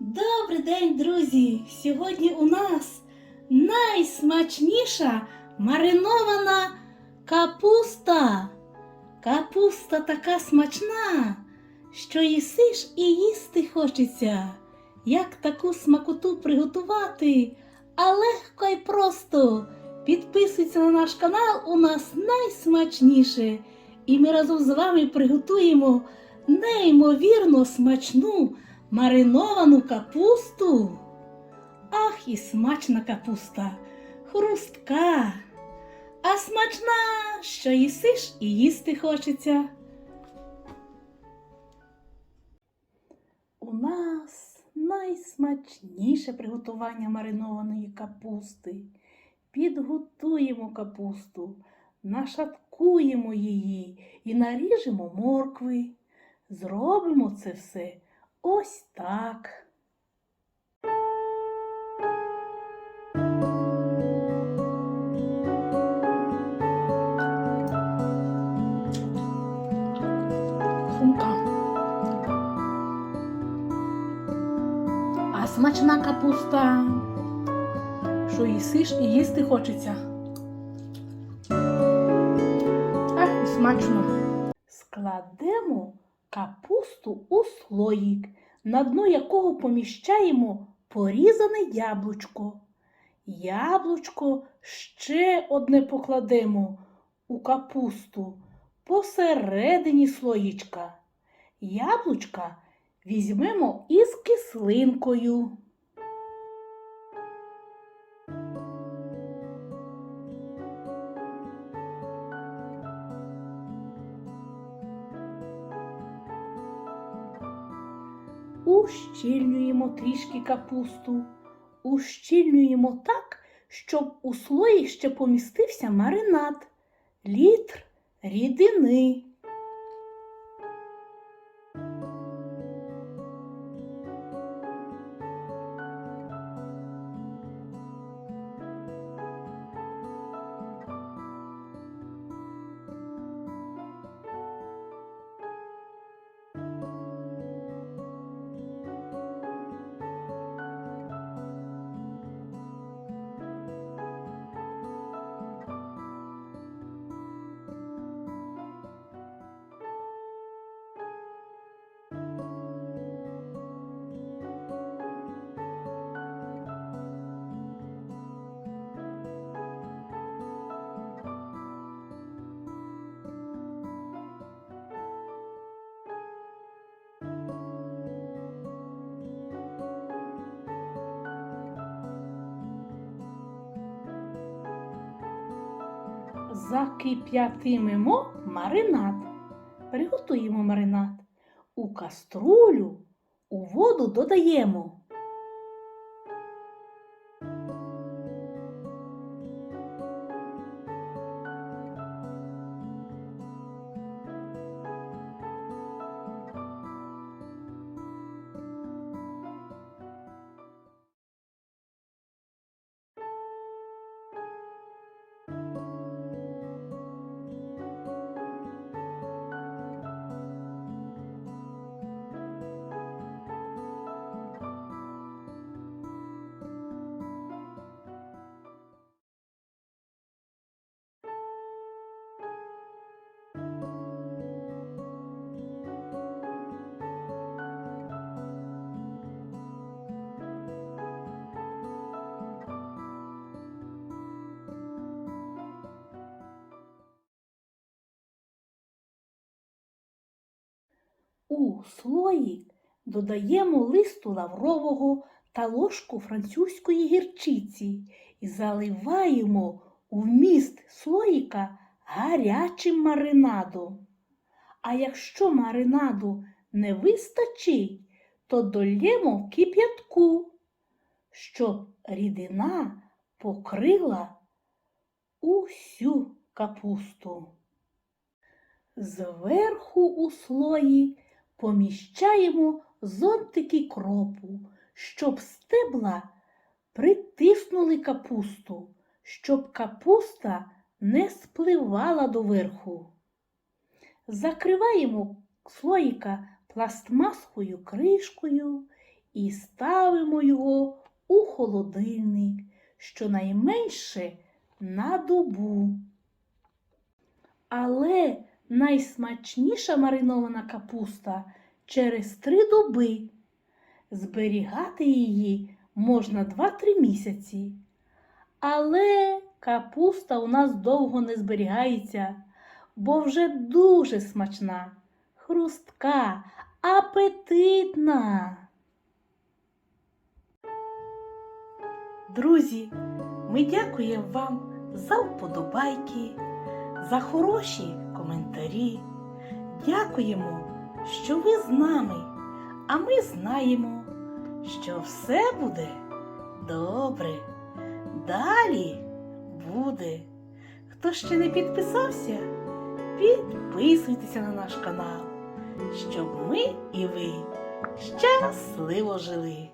Добрий день, друзі! Сьогодні у нас найсмачніша маринована капуста. Капуста така смачна, що їсиш і їсти хочеться. Як таку смакоту приготувати? А легко і просто. Підписуйся на наш канал, у нас найсмачніше. І ми разом з вами приготуємо неймовірно смачну мариновану капусту. Ах, і смачна капуста, хрустка, а смачна, що їсиш і їсти хочеться. У нас найсмачніше приготування маринованої капусти. Підготуємо капусту, нашаткуємо її і наріжемо моркви. Зробимо це все ось так. А смачна капуста, що їсиш і їсти хочеться. Ах, і смачно. Складемо капусту у слоїк, на дно якого поміщаємо порізане яблучко. Яблучко ще одне покладемо у капусту посередині слоїчка. Яблучка візьмемо із кислинкою. Ущільнюємо трішки капусту, ущільнюємо так, щоб у слої ще помістився маринад, літр рідини. Закип'ятимемо маринад. Приготуємо маринад. У каструлю у воду додаємо У слої додаємо листу лаврового та ложку французької гірчиці і заливаємо у вміст слоїка гарячим маринадом. А якщо маринаду не вистачить, то долємо кип'ятку, щоб рідина покрила усю капусту. Зверху у слої поміщаємо зонтики кропу, щоб стебла притиснули капусту, щоб капуста не спливала доверху. Закриваємо слоїка пластмасовою кришкою і ставимо його у холодильник щонайменше на добу. Але найсмачніша маринована капуста через три доби. Зберігати її можна 2-3 місяці. Але капуста у нас довго не зберігається, бо вже дуже смачна, хрустка, апетитна. Друзі, ми дякуємо вам за вподобайки, за хороші коментарі. Дякуємо, що ви з нами, а ми знаємо, що все буде добре. Далі буде. Хто ще не підписався, підписуйтеся на наш канал, щоб ми і ви щасливо жили.